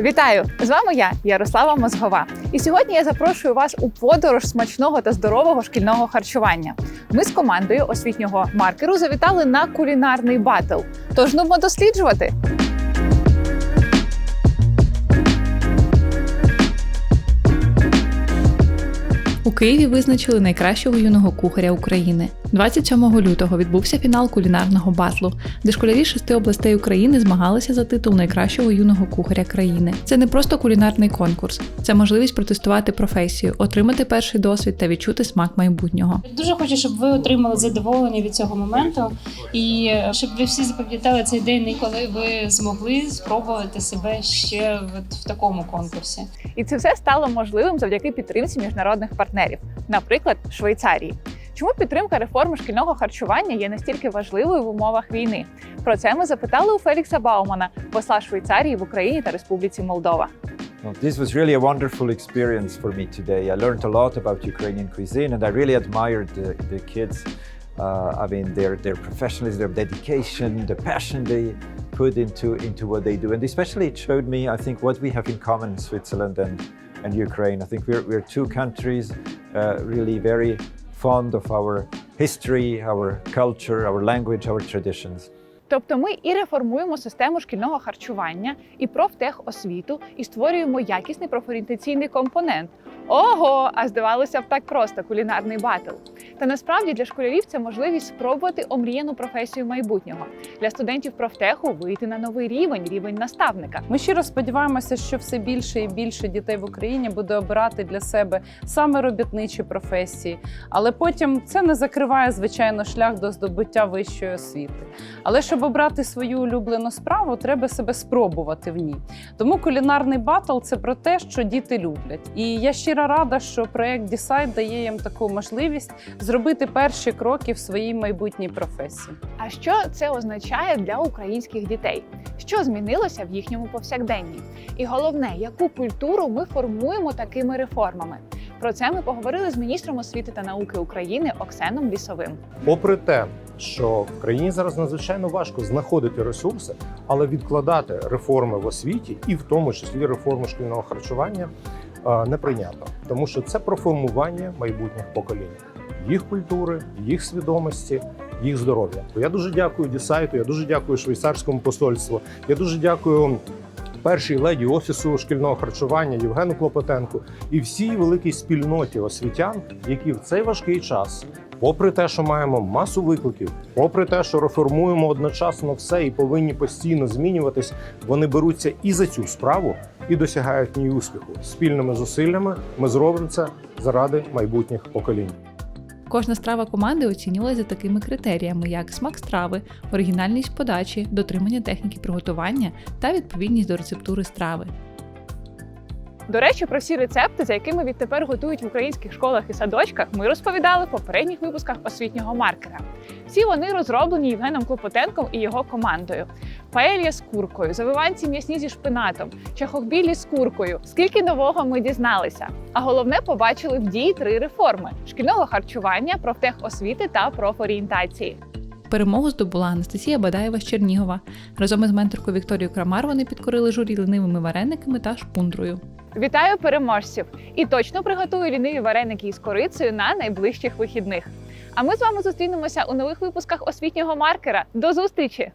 Вітаю! З вами я, Ярослава Мозгова. І сьогодні я запрошую вас у подорож смачного та здорового шкільного харчування. Ми з командою освітнього маркеру завітали на кулінарний батл. Тож нумо досліджувати. Києві визначили найкращого юного кухаря України. 27 лютого відбувся фінал кулінарного батлу, де школярі шести областей України змагалися за титул найкращого юного кухаря країни. Це не просто кулінарний конкурс, це можливість протестувати професію, отримати перший досвід та відчути смак майбутнього. Дуже хочу, щоб ви отримали задоволення від цього моменту, і щоб ви всі запам'ятали цей день, і коли ви змогли спробувати себе ще в такому конкурсі. І це все стало можливим завдяки підтримці міжнародних партнерів, наприклад, Швейцарії. Чому підтримка реформи шкільного харчування є настільки важливою в умовах війни? Про це ми запитали у Фелікса Баумана, посла Швейцарії в Україні та Республіці Молдова. This was really a wonderful experience for me today. I learned a lot about Ukrainian cuisine, and I really admired the, the kids. Uh, I mean, their their professionalism, their dedication, the passion they put into into what they do, and especially it showed me, I think, what we have in common, in Switzerland and and Ukraine. I think we're we're two countries uh, really very fond of our history, our culture, our language, our traditions. Тобто ми і реформуємо систему шкільного харчування, і профтехосвіту, і створюємо якісний профорієнтаційний компонент. Ого, а здавалося б так просто кулінарний батл. Та насправді для школярів це можливість спробувати омріяну професію майбутнього. Для студентів профтеху вийти на новий рівень, рівень наставника. Ми щиро сподіваємося, що все більше і більше дітей в Україні буде обирати для себе саме робітничі професії, але потім це не закриває звичайно шлях до здобуття вищої освіти. Але щоб обрати свою улюблену справу, треба себе спробувати в ній. Тому кулінарний батл це про те, що діти люблять. І я щиро рада, що проект Decide дає їм таку можливість зробити перші кроки в своїй майбутній професії. А що це означає для українських дітей? Що змінилося в їхньому повсякденні? І головне, яку культуру ми формуємо такими реформами? Про це ми поговорили з міністром освіти та науки України Оксеном Лісовим. Попри те, що в країні зараз надзвичайно важко знаходити ресурси, але відкладати реформи в освіті, і в тому числі реформу шкільного харчування, е, неприйнятно, тому що це про формування майбутніх поколінь, їх культури, їх свідомості. Їх здоров'я. То я дуже дякую Дісайту, я дуже дякую швейцарському посольству. Я дуже дякую першій леді офісу шкільного харчування Євгену Клопотенку і всій великій спільноті освітян, які в цей важкий час Попри те, що маємо масу викликів, попри те, що реформуємо одночасно все і повинні постійно змінюватись, вони беруться і за цю справу, і досягають ній успіху. Спільними зусиллями ми зробимо це заради майбутніх поколінь. Кожна страва команди оцінювалася такими критеріями, як смак страви, оригінальність подачі, дотримання техніки приготування та відповідність до рецептури страви. До речі, про всі рецепти, за якими відтепер готують в українських школах і садочках, ми розповідали в попередніх випусках освітнього маркера. Всі вони розроблені Євгеном Клопотенком і його командою. Паелья з куркою, завиванці м'ясні зі шпинатом, чахокбілі з куркою. Скільки нового ми дізналися. А головне, побачили в дії три реформи: шкільного харчування, профтехосвіти та профорієнтації. Перемогу здобула Анастасія Бадаєва з Чернігова. Разом із менторкою Вікторією Крамар вони підкорили журі лінивими варениками та шпундрою. Вітаю переможців! І точно приготую ліниві вареники із корицею на найближчих вихідних. А ми з вами зустрінемося у нових випусках освітнього маркера. До зустрічі!